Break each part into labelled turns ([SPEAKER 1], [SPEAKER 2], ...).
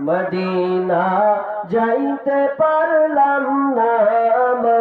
[SPEAKER 1] Medina যাইতে পারলাম না।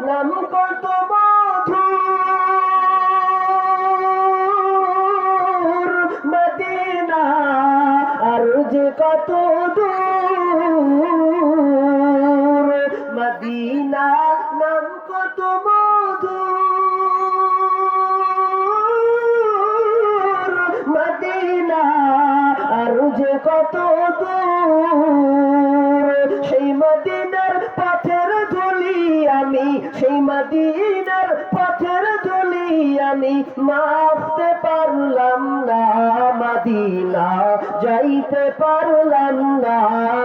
[SPEAKER 1] নাম কত মধুর মদিনা আর কত দূর? নাম কত মধুর মদিনা আর যে কত সেই মদিনার পথের ধুলি আমি মাপতে পারলাম না, মদিনা। যাইতে পারলাম না,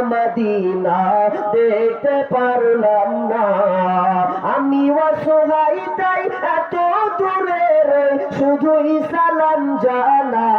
[SPEAKER 1] মদিনা। দেখতে পারলাম না। আমি অসহায় তাই এত দূরে শুধুই সালাম জানাই।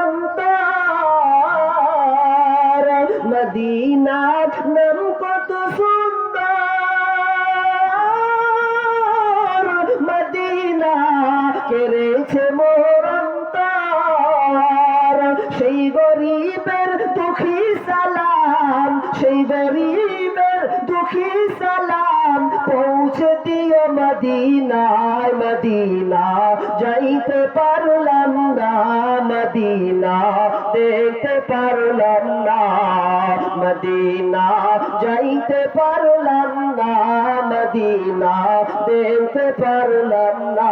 [SPEAKER 1] কেড়েছে মরন্তর সেই গরিবের দুঃখী সালাম, সেই গরিবের দুঃখী সালাম। পৌঁছে দিও মদিনায়, মদিনা, যাইতে পারলাম না মদিনা, দেখতে পারলাম না মদিনা, যাইতে পারলাম না মদিনা, দেখতে পারলাম না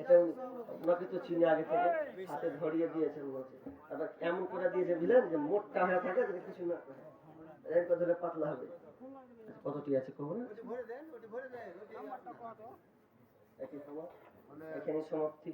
[SPEAKER 1] এটা ওনাকে তো চিনি আগে থেকে হাতে ধরিয়ে দিয়েছেন বলছে। আবার এমন করে দিয়েছে বুঝলেন যে মোটটা হয়ে থাকে যদি কিছু না একটা ধরে পাতলা হবে। কতটি আছে খবর? একই সমাপ্তি।